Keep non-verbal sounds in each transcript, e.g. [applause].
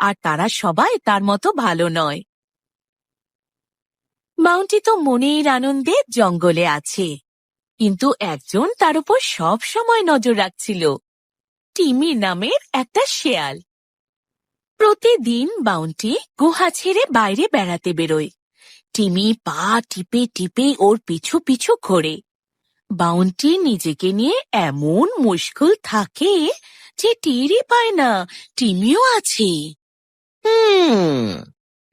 আর তারা সবাই তার মতো ভালো নয়। মাউন্টি তো মনের আনন্দে জঙ্গলে আছে, কিন্তু একজন তার উপর সব সময় নজর রাখছিল, টিমি নামের একটা শেয়াল। প্রতিদিন বাউন্টি গুহা ছেড়ে বাইরে বেড়াতে বেরোয়। টিমি পা টিপে টিপে ওর পিছু পিছু ঘোরে। বাউন্টি নিজেকে নিয়ে এমন মুশকুল থাকে যে টেরই পায় না, টিমিও আছে। হুম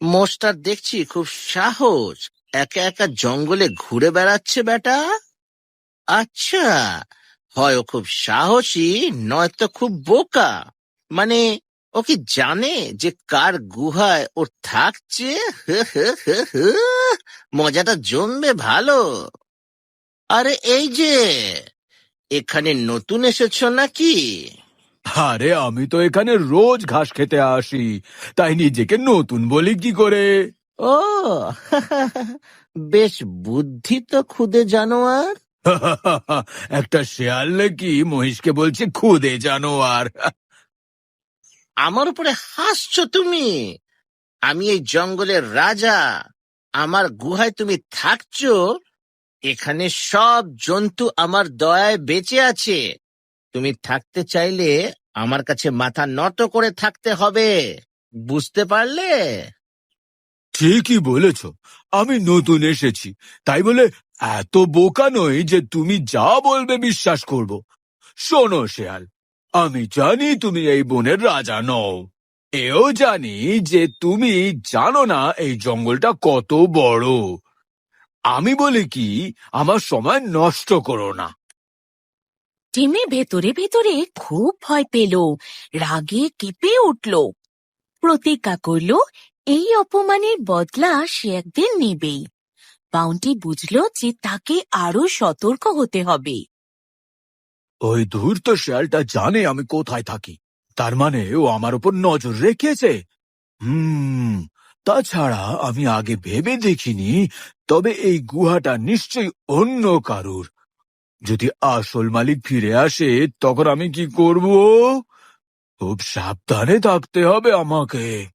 মোস্টার দেখছি খুব সাহস। একা একা জঙ্গলে ঘুরে বেড়াচ্ছে বেটা আচ্ছা হয় ও খুব সাহসী নয়তো খুব বোকা। মানে ও কি জানে যে কার গুহায় ও থাকছে। মজাটা জমবে ভালো। আরে এই যে, এখানে নতুন এসেছ নাকি? আরে আমি তো এখানে রোজ ঘাস খেতে আসি। তাই নিজেকে নতুন বলি কি করে? ও বেশ বুদ্ধি তো খুদে জানোয়ার। [laughs] একটা শেয়াল নাকি মহিষকে বলছে খুদে জানোয়ার। আমার উপরে হাসছো তুমি? আমি এই জঙ্গলের রাজা। আমার গুহায় তুমি থাকছো। এখানে সব জন্তু আমার দয়ায় বেঁচে আছে। তুমি থাকতে চাইলে আমার কাছে মাথা নত করে থাকতে হবে। বুঝতে পারলে? ঠিকই বলেছ। আমি নতুন এসেছি। তাই বলে এত বোকা নই যে তুমি যা বলবে বিশ্বাস করব। শোনো, শেয়াল, আমি জানি তুমি এই বনের রাজা নও। এও জানি যে তুমি জানো না এই জঙ্গলটা কত বড়। আমি বলি কি, আমার সময় নষ্ট করো না। টিমি ভেতরে ভেতরে খুব ভয় পেল, রাগে কেঁপে উঠল। প্রতিজ্ঞা করল, এই অপমানের বদলা সে একদিন নেবেই। বাউন্টি বুঝল যে তাকে আরও সতর্ক হতে হবে। ওই ধূর্ত শেয়ালটা জানে আমি কোথায় থাকি। তার মানে ও আমার উপর নজর রেখেছে। হুম, তাছাড়া আমি আগে ভেবে দেখিনি, তবে এই গুহাটা নিশ্চয়ই অন্য কারুর। যদি আসল মালিক ফিরে আসে, তখন আমি কি করব? খুব সাবধানে থাকতে হবে আমাকে।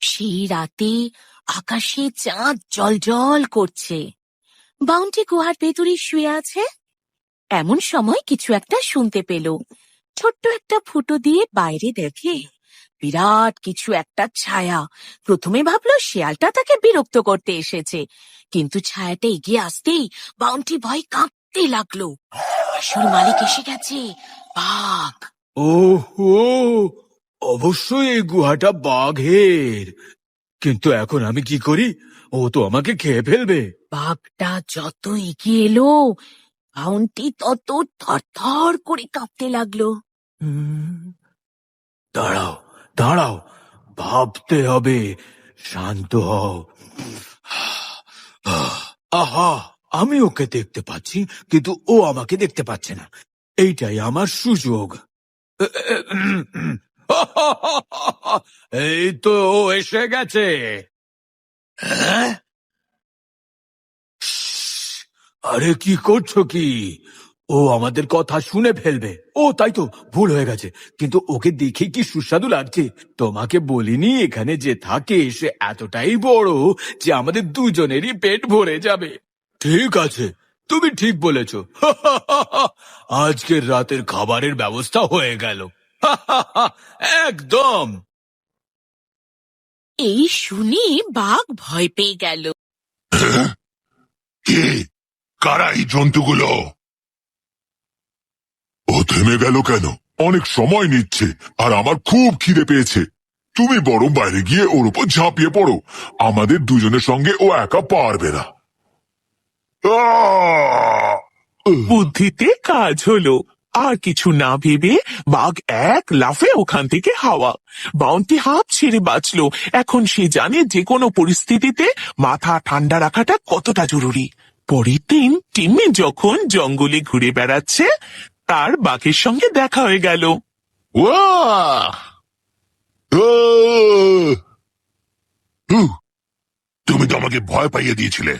সেই রাতে আকাশে চাঁদ জলজল করছে। বাউন্টি গুহার ভেতরে শুয়ে আছে। এমন সময় কিছু একটা শুনতে পেল। ছোট্ট একটা ফুটো দিয়ে বাইরে দেখে বিরাট কিছু একটা ছায়া। প্রথমে ভাবলো শিয়ালটা তাকে বিরক্ত করতে এসেছে। কিন্তু ছায়াটা এগিয়ে আসতেই বাউন্টি ভয় কাঁপতে লাগল। আসল মালিক এসে গেছে বাঘ। ওহো অবশ্যই এই গুহাটা বাঘের। কিন্তু এখন আমি কি করি? ও তো আমাকে খেয়ে ফেলবে। বাঘটা যত এগিয়ে এলো বাউন্টি তত থরথর করে কাঁপতে লাগল। হুম, দাঁড়াও, ভাবতে হবে। শান্ত হও। আহা, আমি ওকে দেখতে পাচ্ছি, কিন্তু ও আমাকে দেখতে পাচ্ছে না। এইটাই আমার সুযোগ। এই তো ও এসে গেছে। হ্যাঁ? আরে কি করছ কি? ও আমাদের কথা শুনে ফেলবে। ও তাই তো ভুল হয়ে গেছে। কিন্তু ওকে দেখে কি সুস্বাদু লাগছে। তোমাকে বলিনি এখানে যে থাকে সে এতটাই বড় যে আমাদের দুজনেরই পেট ভরে যাবে। ঠিক আছে তুমি ঠিক বলেছ। [laughs] আজকের রাতের খাবারের ব্যবস্থা হয়ে গেল। [laughs] একদম। এই শুনে বাঘ ভয় পেয়ে গেল। [laughs] কে? কারা এই জন্তুগুলো? ও থেমে গেল কেন? অনেক সময় নিচ্ছে, আর আমার খুব খিদে পেয়েছে। তুমি বরং বাইরে গিয়ে ওর উপর ঝাঁপিয়ে পড়ো। আমাদের দুজনের সঙ্গে ও একা পারবে না। বুদ্ধিতে কাজ হলো। আর কিছু না ভেবে বাঘ এক লাফে ওখান থেকে হাওয়া। বাউন্টি হাফ ছেড়ে বাঁচলো। এখন সে জানে যে কোনো পরিস্থিতিতে মাথা ঠান্ডা রাখাটা কতটা জরুরি। পরের দিন টিম্মি যখন জঙ্গলে ঘুরে বেড়াচ্ছে তার বাঘের সঙ্গে দেখা হয়ে গেল। তুমি তো আমাকে ভয় পাইয়ে দিয়েছিলে।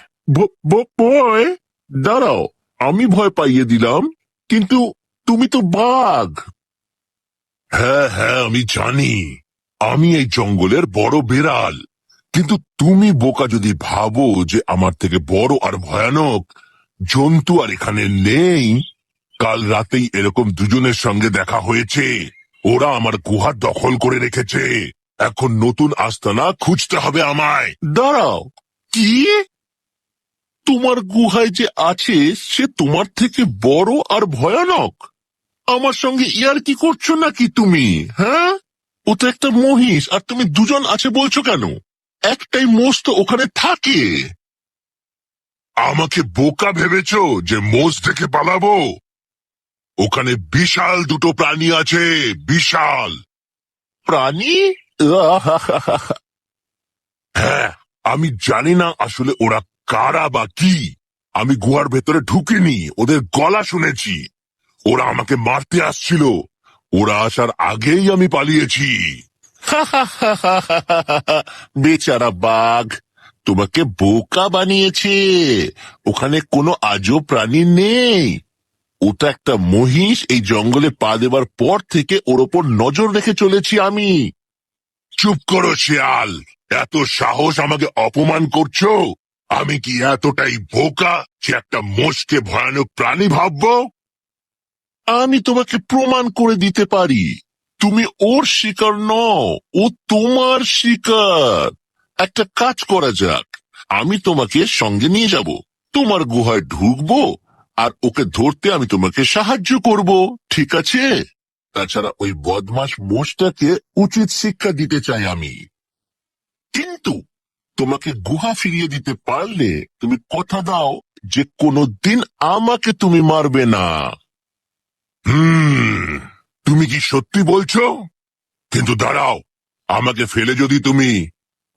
ভয় দাঁড়াও আমি ভয় পাইয়ে দিলাম কিন্তু তুমি তো বাঘ। হ্যাঁ হ্যাঁ আমি জানি। আমি এই জঙ্গলের বড় বেড়াল। কিন্তু তুমি বোকা যদি ভাবো যে আমার থেকে বড় আর ভয়ানক জন্তু আর এখানে নেই কাল রাতেই এরকম দুজনের সঙ্গে দেখা হয়েছে। ওরা আমার গুহা দখল করে রেখেছে। এখন নতুন আস্তানা খুঁজতে হবে আমায়। দাঁড়াও, কি? তোমার গুহায় যে আছে, সে তোমার থেকে বড় আর ভয়ানক। আমার সঙ্গে ইয়ার কি করছ নাকি তুমি হ্যাঁ? ও তো একটা মহিষ, আর তুমি দুজন আছে বলছো কেন? একটাই মোষ তো ওখানে থাকে। আমাকে বোকা ভেবেছো যে মোষ থেকে পালাবো? ওখানে বিশাল দুটো প্রাণী আছে বিশাল। প্রাণী? [laughs] হ্যাঁ আমি জানি না আসলে ওরা কারা বা কি। আমি গুহার ভেতরে ঢুকিনি ওদের গলা শুনেছি। ওরা আমাকে মারতে আসছিল। ওরা আসার আগেই আমি পালিয়েছি। [laughs] বেচারা বাঘ তোমাকে বোকা বানিয়েছে। ওখানে কোনো আজও প্রাণী নেই। ওটা একটা মহিষ, এই জঙ্গলে পা দেবার পর থেকে ওর ওপর নজর রেখে চলেছি আমি। চুপ করো, শিয়াল। এত সাহস আমাকে অপমান করছ? আমি কি এতটাই বোকা যে একটা মোষকে ভয়ানক প্রাণী ভাববো? আমি তোমাকে প্রমাণ করে দিতে পারি। তুমি ওর শিকার নও, ও তোমার শিকার। একটা কাজ করা যাক। আমি তোমাকে সঙ্গে নিয়ে যাব। তোমার গুহায় ঢুকবো আর ওকে ধরতে আমি তোমাকে সাহায্য করব, ঠিক আছে? তাছাড়া ওই বদমাস মোষটাকে উচিত শিক্ষা দিতে চাই আমি। কিন্তু তোমাকে গুহা ফিরিয়ে দিতে পারলে তুমি কথা দাও যে কোনোদিন আমাকে তুমি মারবে না। হুম, তুমি কি সত্যি বলছো? কিন্তু দাঁড়াও, আমাকে ফেলে যদি তুমি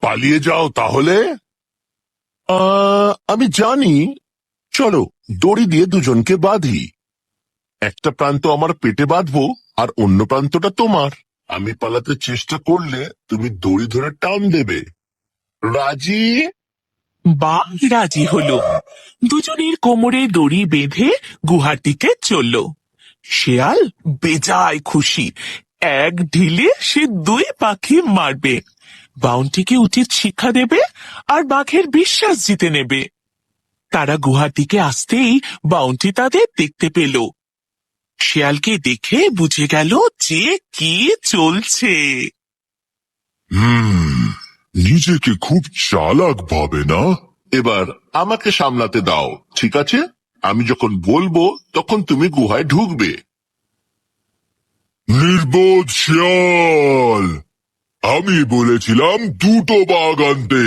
পালিয়ে যাও তাহলে? আমি জানি চলো, দড়ি দিয়ে দুজনকে বাঁধি। একটা প্রান্ত আমার পেটে বাঁধবো আর অন্য প্রান্তটা তোমার। আমি পালাতে চেষ্টা করলে তুমি দড়ি ধরে টান দেবে। রাজি? বাঘ রাজি হলো। দুজনের কোমরে দড়ি বেঁধে গুহার দিকে চলল। শেয়াল বেজায় খুশি। এক ঢিলে সে দুই পাখি মারবে। বাউন্টিকে উচিত শিক্ষা দেবে আর বাঘের বিশ্বাস জিতে নেবে। তারা গুহার দিকে আসতেই বাউন্টি তাদের দেখতে পেল। শেয়ালকে দেখে বুঝে গেল যে কি চলছে। নিজেকে খুব চালাক ভাবে না? এবার আমাকে সামলাতে দাও, ঠিক আছে? আমি যখন বলব, তখন তুমি গুহায় ঢুকবে। নির্বোধ শিয়াল, আমি বলেছিলাম দুটো বাঘ আনতে,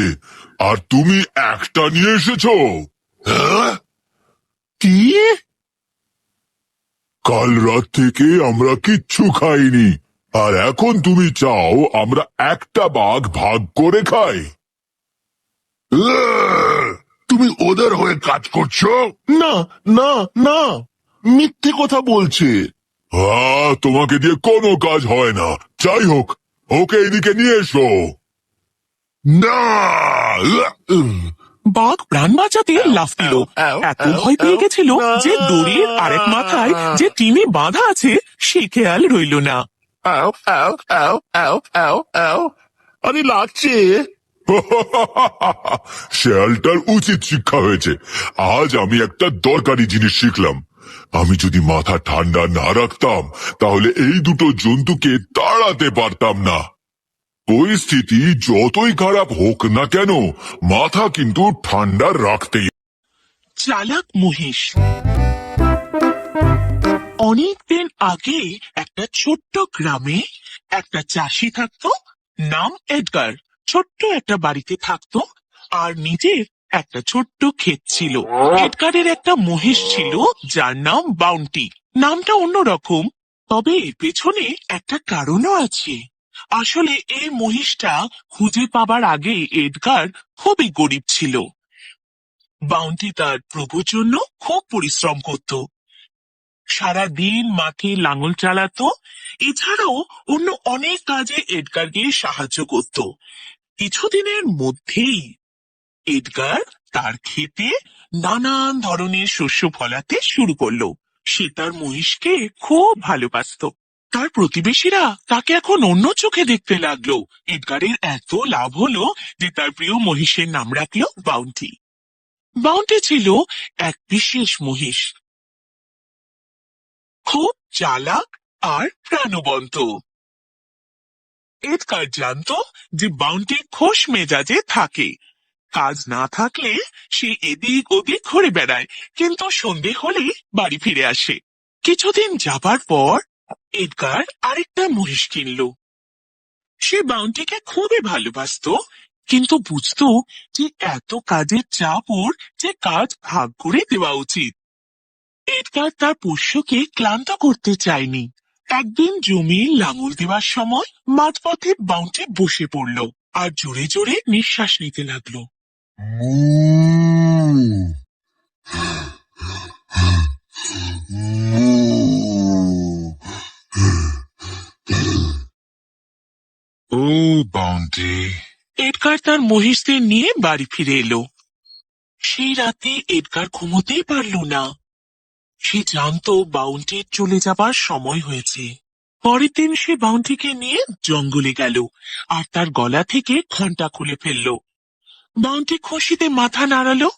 আর তুমি একটা নিয়ে এসেছ? কি? কাল রাত থেকে আমরা কিচ্ছু খাইনি। আর এখন তুমি চাও আমরা একটা বাঘ ভাগ করে খাই? তুমি ওদের হয়ে কাজ করছ? না না না। মিথ্যে কথা বলছে। হ্যাঁ তোমাকে দিয়ে কোনো কাজ হয় না। যাই হোক ওকে এদিকে নিয়ে এসো। না! বাঘ প্রাণ বাঁচাতে লাফ দিল। এত ভয় পেয়ে গেছিল যে দড়ির আরেক মাথায় যে টিনে বাঁধা আছে সে খেয়াল রইল না। আরে লাগছে। [laughs] শেয়ালটার উচিত শিক্ষা হয়েছে। আজ আমি একটা দরকারি জিনিস শিখলাম। আমি যদি মাথা ঠান্ডা না রাখতাম তাহলে এই দুটো জন্তুকে তাড়াতে পারতাম না। পরিস্থিতি যতই খারাপ হোক না কেন, মাথা কিন্তু ঠান্ডা রাখতেই চালাক মহিষ অনেকদিন আগে একটা ছোট্ট গ্রামে একটা চাষি থাকতো, নাম এডগার। ছোট্ট একটা বাড়িতে থাকতো আর নিজের একটা ছোট্ট ক্ষেত ছিল। এডগারের একটা মহিষ ছিল, যার নাম বাউন্টি। নামটা অন্যরকম, তবে পেছনে একটা কারণও আছে। আসলে এই মহিষটা খুঁজে পাবার আগে এডগার খুবই গরিব ছিল। বাউন্টি তার প্রভুর জন্য খুব পরিশ্রম করত। সারা দিন মাঠে লাঙল চালাতো, এছাড়াও অন্য অনেক কাজে এডগারকে সাহায্য করত। কিছুদিনের মধ্যেই এডগার তার ক্ষেতে নানান ধরনের শস্য ফলাতে শুরু করল। সে তার মহিষকে খুব ভালোবাসতো। তার প্রতিবেশীরা তাকে এখন অন্য চোখে দেখতে লাগল। এডগারের এত লাভ হলো যে তার প্রিয় মহিষের নাম রাখল বাউন্টি। বাউন্টি ছিল এক বিশেষ মহিষ। খুব চালাক আর প্রাণবন্ত। এডগার জানতো যে বাউন্টি খোশ মেজাজে থাকে। কাজ না থাকলে সে এদিক ওদিক ঘুরে বেড়ায়, কিন্তু সন্ধে হলে বাড়ি ফিরে আসে। কিছুদিন যাবার পর এডগার আরেকটা মহিষ কিনল। সে বাউন্টিকে খুবই ভালোবাসতো, কিন্তু বুঝতো যে এত কাজের চাপ ওর যে কাজ ভাগ করে দেওয়া উচিত। এডগার তার পোষ্যকে ক্লান্ত করতে চায়নি। একদিন জমি লাঙল দেওয়ার সময় মাঝপথে বাউন্টি বসে পড়ল আর জোরে জোরে নিঃশ্বাস নিতে লাগল। বাউন্টি এডগার তার মহিষদের নিয়ে বাড়ি ফিরে এলো। সেই রাতে এডগার ঘুমোতেই পারল না। সে জানতো বাউন্টির চলে যাবার সময় হয়েছে। পরের দিন সে বাউন্টিকে নিয়ে জঙ্গলে গেল আর তার গলা থেকে ঘণ্টা খুলে ফেলল। বাউন্টি খুশিতে মাথা নাড়ালো।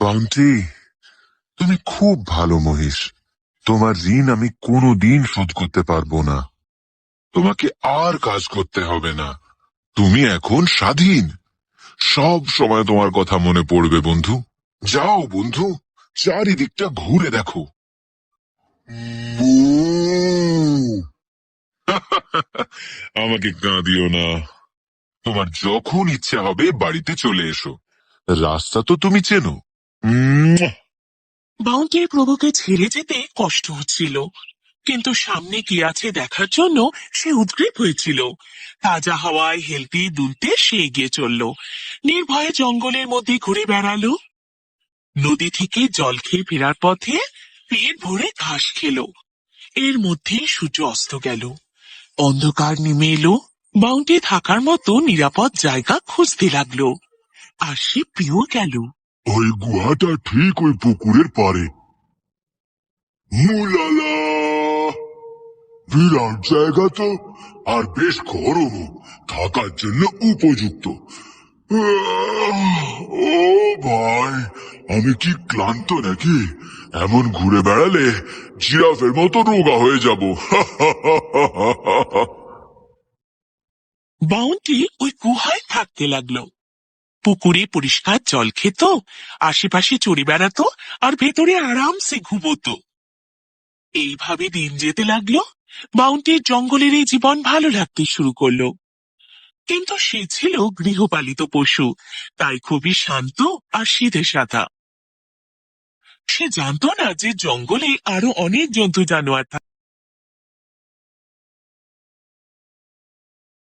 বাউন্টি তুমি খুব ভালো মহিষ। তোমার ঋণ আমি কোনোদিন শোধ করতে পারব না। তোমাকে আর কাজ করতে হবে না। তুমি এখন স্বাধীন। সব সময় তোমার কথা মনে পড়বে বন্ধু। যাও বন্ধু। চারিদিকটা ঘুরে দেখো। [laughs] আমাকে কাঁদিও না। তোমার যখন ইচ্ছে হবে বাড়িতে চলে এসো। রাস্তা তো তুমি চেনো। উম, বাউন্টির প্রভুকে ছেড়ে যেতে কষ্ট হচ্ছিল। কিন্তু সামনে কি আছে দেখার জন্য সে উদ্গ্রীব হয়েছিল। তাজা হাওয়ায় হেলতে দুলতে সে এগিয়ে চলল। নির্ভয়ে জঙ্গলের মধ্যে ঘুরে বেড়ালো। নদী থেকে জল খেয়ে ফেরার পথে পেট ভরে ঘাস খেলো। এর মধ্যে সূর্য অস্ত গেল। অন্ধকার নেমে এলো। বাউন্টি থাকার মতো নিরাপদ জায়গা খুঁজতে লাগল। আর সে পেয়েও গেল। ওই গুহাটা ঠিক ওই পুকুরের পারে মুলালা বিরাট জায়গা তো, আর বেশ গরমও থাকার জন্য উপযুক্ত। ও ভাই, আমি কি ক্লান্ত নাকি? এমন ঘুরে বেড়ালে জিরাফের মতো রোগা হয়ে যাব। বাউন্টি ওই গুহায় থাকতে লাগল। পুকুরে পরিষ্কার জল খেত, আশেপাশে চড়ে বেড়াতো, আর ভেতরে আরামসে ঘুমোতো। এইভাবে দিন যেতে লাগল বাউন্টির জঙ্গলের এই জীবন ভালো লাগতে শুরু করল। কিন্তু সে ছিল গৃহপালিত পশু, তাই খুবই শান্ত আর সিধে সাদা সে জানত না যে জঙ্গলে আরও অনেক জন্তু জানোয়ার থাকে